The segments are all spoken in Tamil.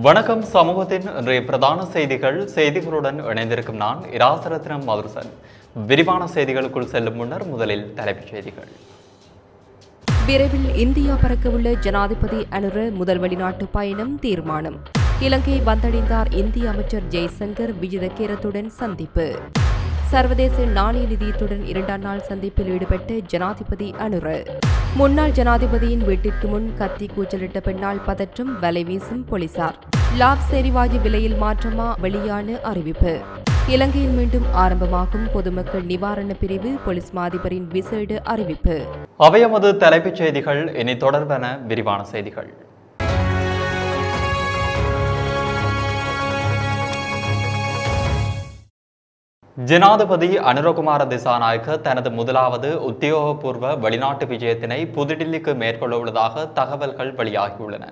வணக்கம். சமூகத்தின் இன்றைய பிரதான செய்திகள். செய்திகளுடன் இணைந்திருக்கும் நான் இராசரத்னம் மதுரசன். விரிவான செய்திகளுக்குள் செல்லும் முன்னர் முதலில் தலைப்புச் செய்திகள். விரைவில் இந்தியா பறக்கவுள்ள ஜனாதிபதி அனுர முதல் வெளிநாட்டு பயணம் தீர்மானம். இலங்கை வந்தடைந்தார் இந்திய அமைச்சர் ஜெய்சங்கர். விஜிதகேரத்துடன் சந்திப்பு. சர்வதேச நாணய நிதியத்துடன் இரண்டாம் நாள் சந்திப்பில் ஈடுபட்ட ஜனாதிபதி அனுர. முன்னாள் ஜனாதிபதியின் வீட்டிற்கு முன் கத்தி கூச்சலிட்ட பெண்ணால் பதற்றம் வலை வீசும் போலீசார். லாப் எரிவாயு விலையில் மாற்றமா வெளியான அறிவிப்பு. இலங்கையில் மீண்டும் ஆரம்பமாகும் பொதுமக்கள் நிவாரண பிரிவு போலீஸ் மாதிபரின் விசேட அறிவிப்பு. அவையமது தலைப்புச் செய்திகள் இனி தொடர்பான விரிவான செய்திகள். ஜனாதிபதி அனுரகுமார திசாநாயக்க தனது முதலாவது உத்தியோகபூர்வ வெளிநாட்டு விஜயத்தினை புதுடில்லிக்கு மேற்கொள்ள உள்ளதாக தகவல்கள் வெளியாகியுள்ளன.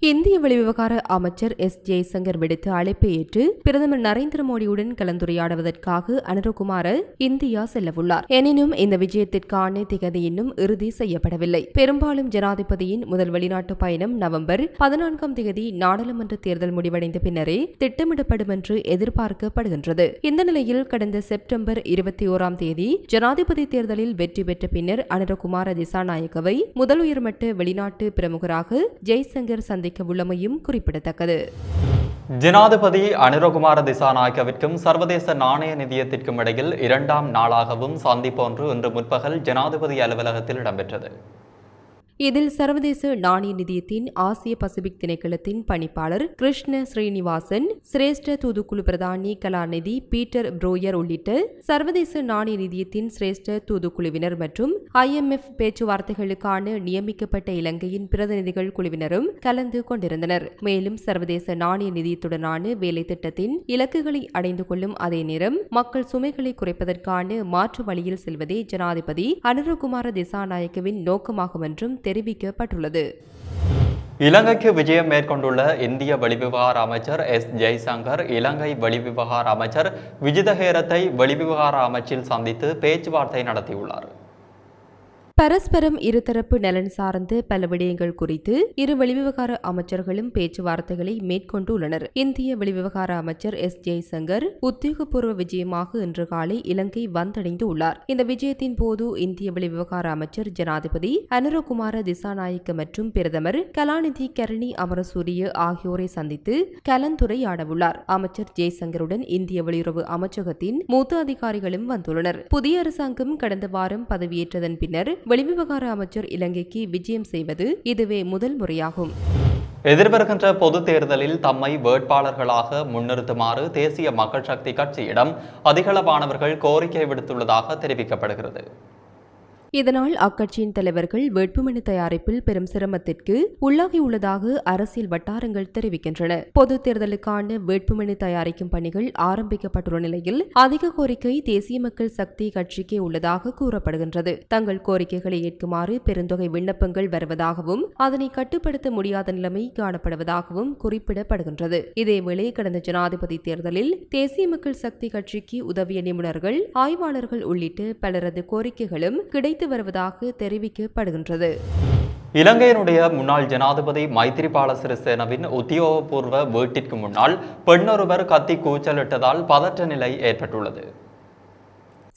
இந்திய வெளிவிவகார அமைச்சர் எஸ் ஜெய்சங்கர் விடுத்த அழைப்பை ஏற்று பிரதமர் நரேந்திர மோடியுடன் கலந்துரையாடுவதற்காக அனுரகுமார இந்தியா செல்லவுள்ளார். எனினும் இந்த விஜயத்திற்கான திகதி இன்னும் இறுதி செய்யப்படவில்லை. பெரும்பாலும் ஜனாதிபதியின் முதல் வெளிநாட்டு பயணம் நவம்பர் பதினான்காம் தேதி நாடாளுமன்ற தேர்தல் முடிவடைந்த பின்னரே திட்டமிடப்படும் என்று எதிர்பார்க்கப்படுகின்றது. இந்த நிலையில் கடந்த செப்டம்பர் இருபத்தி ஓராம் தேதி ஜனாதிபதி தேர்தலில் வெற்றி பெற்ற பின்னர் அனுரகுமார திசாநாயக்கவை முதல் உயர்மட்ட வெளிநாட்டு பிரமுகராக ஜெய்சங்கர் சந்திக்க உள்ளமையும் குறிப்பிடத்தக்கது. ஜனாதிபதி அனுரகுமார திசாநாயக்கவிற்கும் சர்வதேச நாணய நிதியத்திற்கும் இடையில் இரண்டாம் நாளாகவும் சந்திப்பு ஒன்று இன்று முற்பகல் ஜனாதிபதி அலுவலகத்தில் இடம்பெற்றது. இதில் சர்வதேச நாணய நிதியத்தின் ஆசிய பசிபிக் திணைக்களத்தின் பணிப்பாளர் கிருஷ்ண ஸ்ரீனிவாசன் சிரேஷ்ட தூதுக்குழு பிரதானி கலாநிதி பீட்டர் ப்ரோயர் உள்ளிட்ட சர்வதேச நாணய நிதியத்தின் சிரேஷ்ட தூதுக்குழுவினர் மற்றும் ஐஎம்எஃப் பேச்சுவார்த்தைகளுக்கான நியமிக்கப்பட்ட இலங்கையின் பிரதிநிதிகள் குழுவினரும் கலந்து கொண்டிருந்தனர். மேலும் சர்வதேச நாணய நிதியத்துடனான வேலை திட்டத்தின் இலக்குகளை அடைந்து கொள்ளும் அதே நேரம் மக்கள் சுமைகளை குறைப்பதற்கான மாற்று வழியில் செல்வதே ஜனாதிபதி அனுரகுமார திசாநாயக்கவின் நோக்கமாகும் என்றும் தெரிவிக்கப்பட்டுள்ளது. இலங்கைக்கு விஜயம் மேற்கொண்டுள்ள இந்திய வெளிவிவகார அமைச்சர் எஸ். ஜெய்சங்கர் இலங்கை வெளிவிவகார அமைச்சர் விஜிதஹேரத்தை வெளிவிவகார அமைச்சில் சந்தித்து பேச்சுவார்த்தை நடத்தியுள்ளார். பரஸ்பரம் இருதரப்பு நலன் சார்ந்த பல விடயங்கள் குறித்து இரு வெளிவிவகார அமைச்சர்களும் பேச்சுவார்த்தைகளை மேற்கொண்டுள்ளனர். இந்திய வெளிவிவகார அமைச்சர் எஸ். ஜெய்சங்கர் உத்தியோகபூர்வ விஜயமாக இன்று காலை இலங்கை வந்தடைந்து உள்ளார் இந்த விஜயத்தின் போது இந்திய வெளிவிவகார அமைச்சர் ஜனாதிபதி அனுரகுமார திசாநாயக்க மற்றும் பிரதமர் கலாநிதி கரணி அமரசூரிய ஆகியோரை சந்தித்து கலந்துரையாடவுள்ளார். அமைச்சர் ஜெய்சங்கருடன் இந்திய வெளியுறவு அமைச்சகத்தின் மூத்த அதிகாரிகளும் வந்துள்ளனர். புதிய அரசாங்கம் கடந்த வாரம் பதவியேற்றதன் பின்னர் வெளிவிவகார அமைச்சர் இலங்கைக்கு விஜயம் செய்வது இதுவே முதல் முறையாகும். எதிர்வருகின்ற பொது தேர்தலில் தம்மை வேட்பாளர்களாக முன்னிறுத்துமாறு தேசிய மக்கள் சக்தி கட்சியிடம் அதிகளவானவர்கள் கோரிக்கை விடுத்துள்ளதாக தெரிவிக்கப்படுகிறது. இதனால் அக்கட்சியின் தலைவர்கள் வேட்புமனு தயாரிப்பில் பெரும் சிரமத்திற்கு உள்ளாகியுள்ளதாக அரசியல் வட்டாரங்கள் தெரிவிக்கின்றன. பொது தேர்தலுக்கான வேட்புமனு தயாரிக்கும் பணிகள் ஆரம்பிக்கப்பட்டுள்ள நிலையில் அதிக கோரிக்கை தேசிய மக்கள் சக்தி கட்சிக்கே உள்ளதாக கூறப்படுகின்றது. தங்கள் கோரிக்கைகளை ஏற்குமாறு பெருந்தொகை விண்ணப்பங்கள் வருவதாகவும் அதனை கட்டுப்படுத்த முடியாத நிலைமை காணப்படுவதாகவும் குறிப்பிடப்படுகின்றது. இதேவேளை கடந்த ஜனாதிபதி தேர்தலில் தேசிய மக்கள் சக்தி கட்சிக்கு உதவிய நிபுணர்கள் ஆய்வாளர்கள் உள்ளிட்ட பலரது கோரிக்கைகளும் கிடைத்து வருவதாக தெரிவிக்கப்படுகின்றது. இலங்கையினுடைய முன்னாள் ஜனாதிபதி மைத்திரிபால சிறிசேனவின் உத்தியோகபூர்வ வீட்டிற்கு முன்னால் பெண்ணொருவர் கத்தி கூச்சலிட்டதால் பதற்ற நிலை ஏற்பட்டுள்ளது.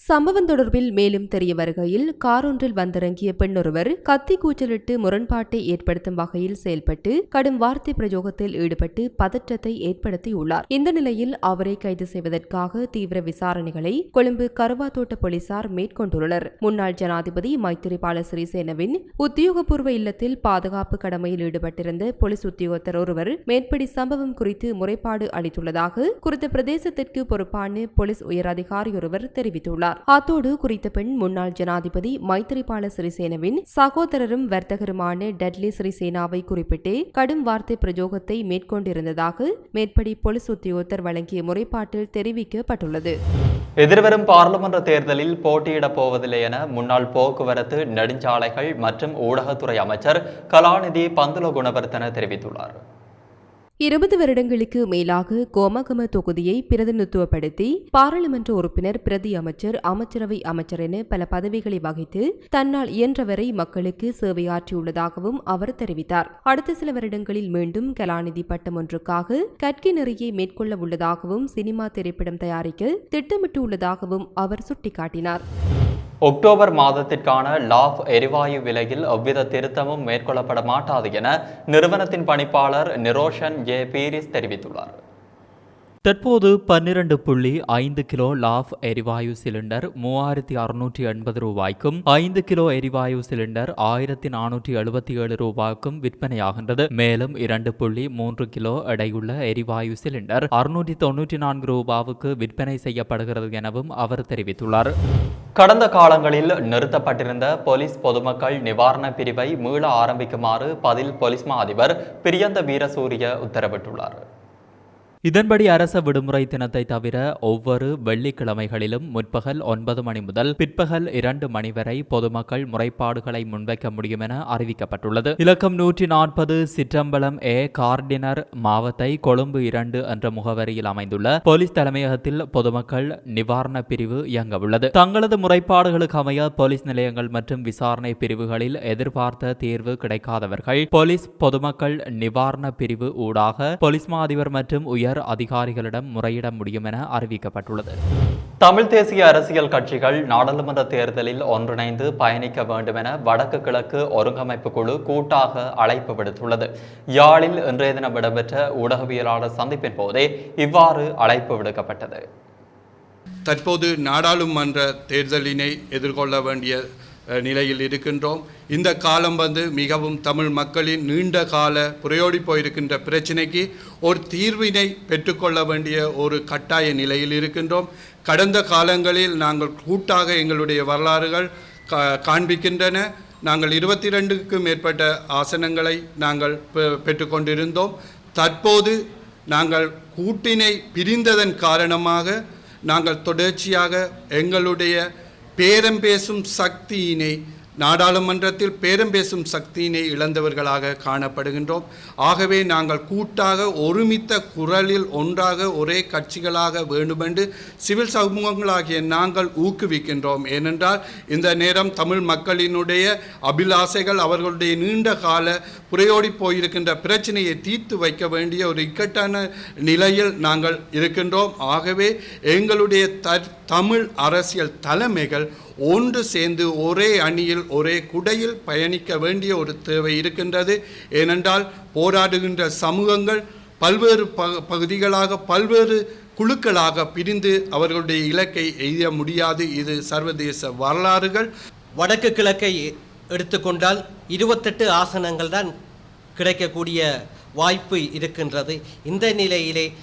சம்பவம் தொடர்பில் மேலும் தெரிய வருகையில் காரொன்றில் வந்திறங்கிய பெண்ணொருவர் கத்தி கூச்சலிட்டு முரண்பாட்டை ஏற்படுத்தும் வகையில் செயல்பட்டு கடும் வார்த்தை பிரயோகத்தில் ஈடுபட்டு பதற்றத்தை ஏற்படுத்தியுள்ளார். இந்த நிலையில் அவரை கைது செய்வதற்காக தீவிர விசாரணைகளை கொழும்பு கருவாத்தோட்ட போலீசார் மேற்கொண்டுள்ளனர். முன்னாள் ஜனாதிபதி மைத்திரிபால சிறிசேனவின் உத்தியோகபூர்வ இல்லத்தில் பாதுகாப்பு கடமையில் ஈடுபட்டிருந்த போலீஸ் உத்தியோகத்தர் ஒருவர் மேற்படி சம்பவம் குறித்து முறைப்பாடு அளித்துள்ளதாக குறித்த பிரதேசத்திற்கு பொறுப்பான போலீஸ் உயரதிகாரியொருவர் தெரிவித்துள்ளார். தெரிவித்துள்ளார் அத்தோடு குறித்த பெண் முன்னாள் ஜனாதிபதி மைத்திரிபால சிறிசேனவின் சகோதரரும் வர்த்தகருமான டட்லி சிறிசேனாவை குறிப்பிட்டு கடும் வார்த்தை பிரயோகத்தை மேற்கொண்டிருந்ததாக மேற்படி பொலிஸ் உத்தியோகத்தர் வழங்கிய முறைப்பாட்டில் தெரிவிக்கப்பட்டுள்ளது. எதிர்வரும் பாராளுமன்ற தேர்தலில் போட்டியிடப் போவதில்லை என முன்னாள் போக்குவரத்து நெடுஞ்சாலைகள் மற்றும் ஊடகத்துறை அமைச்சர் கலாநிதி பந்துல குணவர்த்தன தெரிவித்துள்ளார். இருபது வருடங்களுக்கு மேலாக கோமகம தொகுதியை பிரதிநிதித்துவப்படுத்தி பாராளுமன்ற உறுப்பினர் பிரதி அமைச்சர் அமைச்சரவை அமைச்சர் என பல பதவிகளை வகித்து தன்னால் இயன்றவரை மக்களுக்கு சேவையாற்றியுள்ளதாகவும் அவர் தெரிவித்தார். அடுத்த சில வருடங்களில் மீண்டும் கலாநிதி பட்டம் ஒன்றுக்காக கற்கை நெறியை மேற்கொள்ள உள்ளதாகவும் சினிமா திரைப்படம் தயாரிக்க திட்டமிட்டுள்ளதாகவும் அவர் சுட்டிக்காட்டினார். அக்டோபர் மாதத்திற்கான லாப் எரிவாயு விலையில் எவ்வித திருத்தமும் மேற்கொள்ளப்பட மாட்டாது என நிறுவனத்தின் பணிப்பாளர் நிரோஷன் ஜே பீரிஸ் தெரிவித்துள்ளார். தற்போது பன்னிரண்டு புள்ளி ஐந்து கிலோ லாஃப் எரிவாயு சிலிண்டர் மூவாயிரத்தி அறுநூற்றி எண்பது ரூபாய்க்கும் ஐந்து கிலோ எரிவாயு சிலிண்டர் ஆயிரத்தி நானூற்றி எழுபத்தி ஏழு ரூபாய்க்கும் விற்பனையாகின்றது. மேலும் இரண்டு புள்ளி மூன்று கிலோ எடையுள்ள எரிவாயு சிலிண்டர் அறுநூற்றி தொன்னூற்றி நான்கு ரூபாவுக்கு விற்பனை செய்யப்படுகிறது எனவும் அவர் தெரிவித்துள்ளார். கடந்த காலங்களில் நிறுத்தப்பட்டிருந்த போலீஸ் பொதுமக்கள் நிவாரண பிரிவை மீள ஆரம்பிக்குமாறு பதில் போலீஸ் மா அதிபர் பிரியந்த வீரசூரிய உத்தரவிட்டுள்ளார். இதன்படி அரச விடுமுறை தினத்தை தவிர ஒவ்வொரு வெள்ளிக்கிழமைகளிலும் முற்பகல் ஒன்பது மணி முதல் பிற்பகல் இரண்டு மணி வரை பொதுமக்கள் முறைப்பாடுகளை முன்வைக்க முடியும் என அறிவிக்கப்பட்டுள்ளது. இலக்கம் நூற்றி நாற்பது சிற்றம்பலம் ஏ கார்டினர் மாவத்தை கொழும்பு இரண்டு என்ற முகவரியில் அமைந்துள்ள போலீஸ் தலைமையகத்தில் பொதுமக்கள் நிவாரண பிரிவு இயங்க உள்ளது. தங்களது முறைப்பாடுகளுக்கு அமைய போலீஸ் நிலையங்கள் மற்றும் விசாரணை பிரிவுகளில் எதிர்பார்த்த தீர்வு கிடைக்காதவர்கள். போலீஸ் பொதுமக்கள் நிவாரண பிரிவு ஊடாக போலீஸ் மா அதிபர் மற்றும் உயர் அதிகாரிகளிடம் முறையிட முடியும் என அறிவிக்கப்பட்டுள்ளது. தமிழ் தேசிய அரசியல் கட்சிகள் நாடாளுமன்ற தேர்தலில் ஒன்றிணைந்து பயணிக்க வேண்டும் என வடக்கு கிழக்கு ஒருங்கமைப்பு குழு கூட்டாக அழைப்பு விடுத்துள்ளது. யாழில் இன்றைய தினம் இடம்பெற்ற ஊடகவியலாளர் சந்திப்பின் போதே இவ்வாறு அழைப்பு விடுக்கப்பட்டது. தற்போது நாடாளுமன்ற தேர்தலினை எதிர்கொள்ள வேண்டிய நிலையில் இருக்கின்றோம். இந்த காலம் வந்து மிகவும் தமிழ் மக்களின் நீண்ட கால புரையோடி போயிருக்கின்ற பிரச்சினைக்கு ஒரு தீர்வினை பெற்றுக்கொள்ள வேண்டிய ஒரு கட்டாய நிலையில் இருக்கின்றோம். கடந்த காலங்களில் நாங்கள் கூட்டாக எங்களுடைய வரலாறுகள் கா- காண்பிக்கின்றன. நாங்கள் இருபத்தி ரெண்டுக்கும் மேற்பட்ட ஆசனங்களை நாங்கள் பெ- பெற்றுக்கொண்டிருந்தோம். தற்போது நாங்கள் கூட்டினை பிரிந்ததன் காரணமாக நாங்கள் தொடர்ச்சியாக எங்களுடைய பேரம் பேசும் சக்தியினை நாடாளுமன்றத்தில் பேரம் பேசும் சக்தியினை இழந்தவர்களாக காணப்படுகின்றோம். ஆகவே நாங்கள் கூட்டாக ஒருமித்த குரலில் ஒன்றாக ஒரே கட்சிகளாக வேண்டுமென்று சிவில் சமூகங்களாகிய நாங்கள் ஊக்குவிக்கின்றோம். ஏனென்றால் இந்த நேரம் தமிழ் மக்களினுடைய அபிலாசைகள் அவர்களுடைய நீண்ட கால புறையோடி போயிருக்கின்ற பிரச்சனையை தீர்த்து வைக்க வேண்டிய ஒரு இக்கட்டான நிலையில் நாங்கள் இருக்கின்றோம். ஆகவே எங்களுடைய த தமிழ் அரசியல் தலைமைகள் ஒன்று சேர்ந்து ஒரே அணியில் ஒரே குடையில் பயணிக்க வேண்டிய ஒரு தேவை இருக்கின்றது. ஏனென்றால் போராடுகின்ற சமூகங்கள் பல்வேறு ப பகுதிகளாக பல்வேறு குழுக்களாக பிரிந்து அவர்களுடைய இலக்கை எய்ய முடியாது. இது சர்வதேச வரலாறுகள். வடக்கு கிழக்கை எடுத்துக்கொண்டால் இருபத்தெட்டு ஆசனங்கள் தான் கிடைக்கக்கூடிய வாய்ப்பு இருக்கின்றது. இந்த நிலையிலே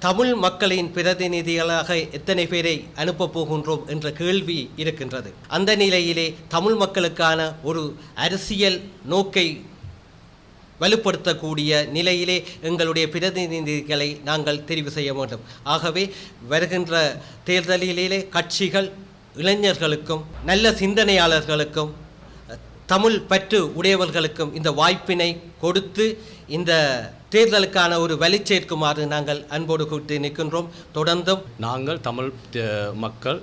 தமிழ் மக்களின் பிரதிநிதிகளாக எத்தனை பேரை அனுப்பப் போகின்றோம் என்ற கேள்வி இருக்கின்றது. அந்த நிலையிலே தமிழ் மக்களுக்கான ஒரு அரசியல் நோக்கை வலுப்படுத்தக்கூடிய நிலையிலே எங்களுடைய பிரதிநிதிகளை நாங்கள் தெரிவு செய்ய வேண்டும். ஆகவே வருகின்ற தேர்தலிலே கட்சிகள் இளைஞர்களுக்கும் நல்ல சிந்தனையாளர்களுக்கும் தமிழ் பற்று உடையவர்களுக்கும் இந்த வாய்ப்பினை கொடுத்து இந்த தேர்தலுக்கான ஒரு வலிச்சேர்க்குமாறு நாங்கள் அன்போடு கூட்டி நிற்கின்றோம். தொடர்ந்தும் நாங்கள் தமிழ் மக்கள்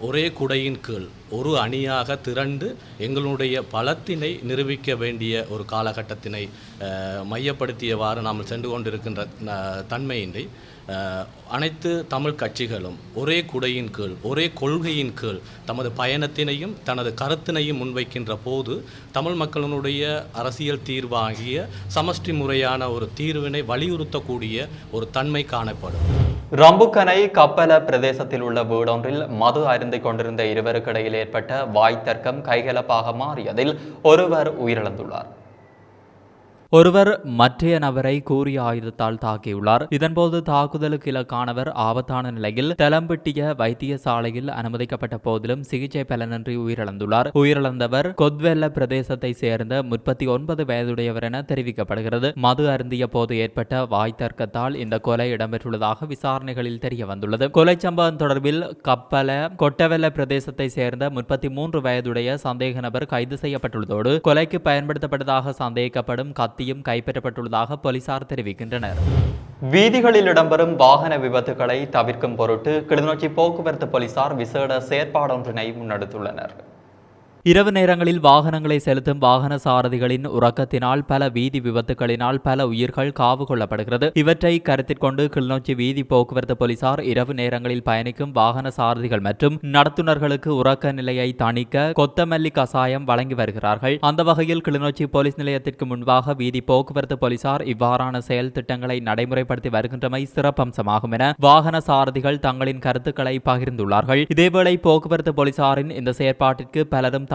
ஒரே குடையின் கீழ் ஒரு அணியாக திரண்டு எங்களுடைய பலத்தினை நிரூபிக்க வேண்டிய ஒரு காலகட்டத்தினை மையப்படுத்தியவாறு நாம் சென்று கொண்டிருக்கின்ற தன்மையின்றி அனைத்து தமிழ் கட்சிகளும் ஒரே குடையின் கீழ் ஒரே கொள்கையின் கீழ் தமது பயணத்தினையும் தனது கருத்தினையும் முன்வைக்கின்ற போது தமிழ் மக்களினுடைய அரசியல் தீர்வாகிய சமஷ்டி முறையான ஒரு தீர்வினை வலியுறுத்தக்கூடிய ஒரு தன்மை காணப்படும். ரம்புக்கனை கப்பல பிரதேசத்தில் உள்ள வீடொன்றில் மது அருந்திக் கொண்டிருந்த இருவருக்கிடையில் ஏற்பட்ட வாய் தர்க்கம் கைகலப்பாக மாறியதில் ஒருவர் உயிரிழந்துள்ளார். ஒருவர் மற்றைய நபரை கூறிய ஆயுதத்தால் தாக்கியுள்ளார். இதன்போது தாக்குதலுக்கு இலக்கானவர் ஆபத்தான நிலையில் தலம்பிட்டிய வைத்தியசாலையில் அனுமதிக்கப்பட்ட போதிலும் சிகிச்சை பலனின்றி உயிரிழந்துள்ளார். உயிரிழந்தவர் கொத்வெல்ல பிரதேசத்தை சேர்ந்த முப்பத்தி ஒன்பது வயதுடையவர் என தெரிவிக்கப்படுகிறது. மது அருந்திய போது ஏற்பட்ட வாய் தர்க்கத்தால் இந்த கொலை இடம்பெற்றுள்ளதாக விசாரணைகளில் தெரிய வந்துள்ளது கொலை சம்பவம் தொடர்பில் கப்பல கொட்டவெல்ல பிரதேசத்தை சேர்ந்த முப்பத்தி மூன்று வயதுடைய சந்தேக நபர் கைது செய்யப்பட்டுள்ளதோடு கொலைக்கு பயன்படுத்தப்பட்டதாக சந்தேகிக்கப்படும் கத் கத்தியும் கைப்பற்றப்பட்டுள்ளதாக போலீசார் தெரிவிக்கின்றனர். வீதிகளில் இடம்பெறும் வாகன விபத்துகளை தவிர்க்கும் பொருட்டு கிளிநொச்சி போக்குவரத்து போலீசார் விசேட செயற்பாடொன்றினை முன்னெடுத்துள்ளனர். இரவு நேரங்களில் வாகனங்களை செலுத்தும் வாகன சாரதிகளின் உறக்கத்தினால் பல வீதி விபத்துகளினால் பல உயிர்கள் காவு கொள்ளப்படுகிறது. இவற்றை கருத்தில் கொண்டு கிளிநொச்சி வீதி போக்குவரத்து போலீசார் இரவு நேரங்களில் பயணிக்கும் வாகன சாரதிகள் மற்றும் நடத்துனர்களுக்கு உறக்க நிலையை தணிக்க கொத்தமல்லி கசாயம் வழங்கி வருகிறார்கள். அந்த வகையில் கிளிநொச்சி போலீஸ் நிலையத்திற்கு முன்பாக வீதி போக்குவரத்து போலீசார் இவ்வாறான செயல் திட்டங்களை நடைமுறைப்படுத்தி வருகின்றமை சிறப்பம்சமாகும் என வாகன சாரதிகள் தங்களின் கருத்துக்களை பகிர்ந்துள்ளார்கள். இதேவேளை போக்குவரத்து போலீசாரின் இந்த செயற்பாட்டிற்கு பலரும்